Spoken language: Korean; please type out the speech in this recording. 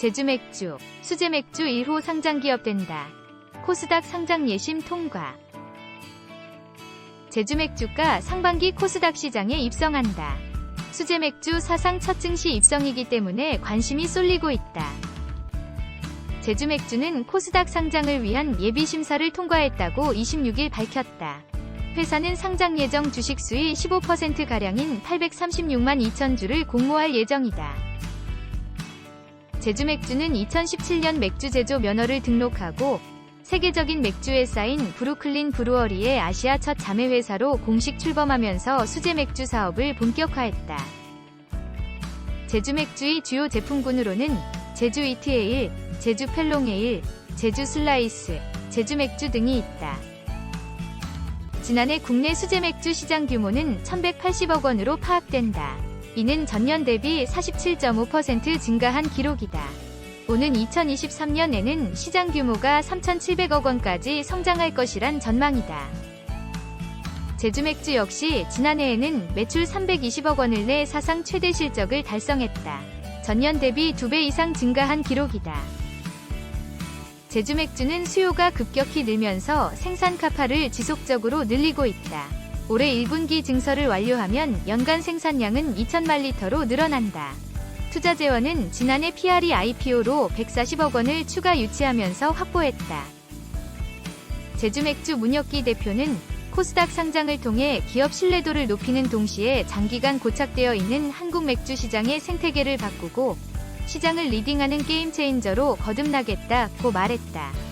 제주맥주, 수제맥주 1호 상장기업 된다. 코스닥 상장 예심 통과. 제주맥주가 상반기 코스닥 시장에 입성한다. 수제맥주 사상 첫 증시 입성이기 때문에 관심이 쏠리고 있다. 제주맥주는 코스닥 상장을 위한 예비심사를 통과했다고 26일 밝혔다. 회사는 상장 예정 주식 수의 15%가량인 836만 2천 주를 공모할 예정이다. 제주 맥주는 2017년 맥주 제조 면허를 등록하고 세계적인 맥주회사인 브루클린 브루어리의 아시아 첫 자매회사로 공식 출범하면서 수제 맥주 사업을 본격화했다. 제주 맥주의 주요 제품군으로는 제주 이트에일, 제주 펠롱에일, 제주 슬라이스, 제주 맥주 등이 있다. 지난해 국내 수제 맥주 시장 규모는 1180억 원으로 파악된다. 이는 전년 대비 47.5% 증가한 기록이다. 오는 2023년에는 시장 규모가 3,700억 원까지 성장할 것이란 전망이다. 제주 맥주 역시 지난해에는 매출 320억 원을 내 사상 최대 실적을 달성했다. 전년 대비 2배 이상 증가한 기록이다. 제주 맥주는 수요가 급격히 늘면서 생산 카파를 지속적으로 늘리고 있다. 올해 1분기 증설을 완료하면 연간 생산량은 2천만 리터로 늘어난다. 투자 재원은 지난해 PRE IPO로 140억 원을 추가 유치하면서 확보했다. 제주맥주 문혁기 대표는 코스닥 상장을 통해 기업 신뢰도를 높이는 동시에 장기간 고착되어 있는 한국 맥주 시장의 생태계를 바꾸고 시장을 리딩하는 게임 체인저로 거듭나겠다고 말했다.